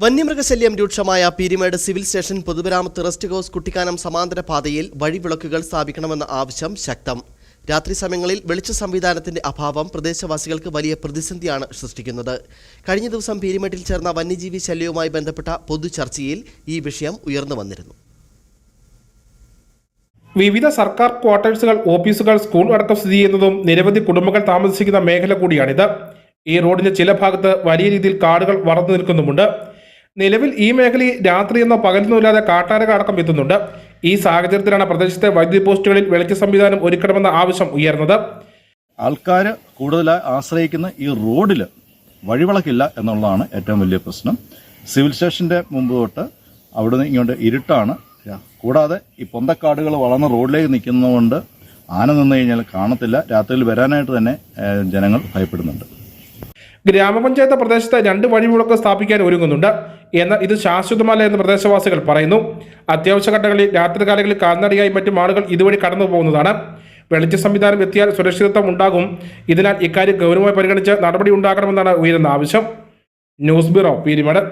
വന്യമൃഗശല്യം രൂക്ഷമായ Peermade civil station പൊതുമരാമത്ത് rest house Kuttikkanam സമാന്തര പാതയിൽ വഴിവിളക്കുകൾ സ്ഥാപിക്കണമെന്ന ആവശ്യം ശക്തം. രാത്രി സമയങ്ങളിൽ വെളിച്ച സംവിധാനത്തിന്റെ അഭാവം പ്രദേശവാസികൾക്ക് വലിയ പ്രതിസന്ധിയാണ് സൃഷ്ടിക്കുന്നത്. കഴിഞ്ഞ ദിവസം പീരിമേട്ടിൽ ചേർന്ന വന്യജീവി ശല്യവുമായി ബന്ധപ്പെട്ട പൊതുചർച്ചയിൽ ഈ വിഷയം ഉയർന്നു വന്നിരുന്നു. വിവിധ സർക്കാർ ക്വാർട്ടേഴ്സുകൾ ഓഫീസുകൾ സ്കൂൾ അടക്കം സ്ഥിതി ചെയ്യുന്നതും നിരവധി കുടുംബങ്ങൾ താമസിക്കുന്ന മേഖല കൂടിയാണിത്. ഈ റോഡിന്റെ ചില ഭാഗത്ത് വലിയ രീതിയിൽ കാടുകൾ വളർന്നു നിൽക്കുന്നുമുണ്ട്. നിലവിൽ ഈ മേഖലയിൽ രാത്രി എന്നോ പകലൊന്നുമില്ലാതെ കാട്ടാരക അടക്കം എത്തുന്നുണ്ട്. ഈ സാഹചര്യത്തിലാണ് പ്രദേശത്തെ വൈദ്യുതി പോസ്റ്റുകളിൽ വെളിച്ച സംവിധാനം ഒരുക്കണമെന്ന ആവശ്യം ഉയർന്നത്. ആൾക്കാർ കൂടുതലായി ആശ്രയിക്കുന്ന ഈ റോഡിൽ വഴിവിളക്കില്ല എന്നുള്ളതാണ് ഏറ്റവും വലിയ പ്രശ്നം. സിവിൽ സ്റ്റേഷന്റെ മുമ്പ് തൊട്ട് അവിടുന്ന് ഇങ്ങോട്ട് ഇരുട്ടാണ്. കൂടാതെ ഈ പൊന്തക്കാടുകൾ വളർന്ന റോഡിലേക്ക് നിൽക്കുന്നതുകൊണ്ട് ആന നിന്ന് കഴിഞ്ഞാൽ കാണത്തില്ല. രാത്രിയിൽ വരാനായിട്ട് തന്നെ ജനങ്ങൾ ഭയപ്പെടുന്നുണ്ട്. ഗ്രാമപഞ്ചായത്ത് പ്രദേശത്ത് രണ്ട് വഴിവിളക്ക് സ്ഥാപിക്കാൻ ഒരുങ്ങുന്നുണ്ട്. എന്നാൽ ഇത് ശാശ്വതമല്ല എന്ന് പ്രദേശവാസികൾ പറയുന്നു. അത്യാവശ്യ ഘട്ടങ്ങളിൽ രാത്രികാലങ്ങളിൽ കാൽനടയായി മറ്റും ആളുകൾ ഇതുവഴി കടന്നു പോകുന്നതാണ്. വെളിച്ച സംവിധാനം എത്തിയാൽ സുരക്ഷിതത്വം ഉണ്ടാകും. ഇതിനാൽ ഇക്കാര്യം ഗൗരവമായി പരിഗണിച്ച് നടപടി ഉണ്ടാകണമെന്നാണ് ഉയരുന്ന ആവശ്യം. News bureau Peermade.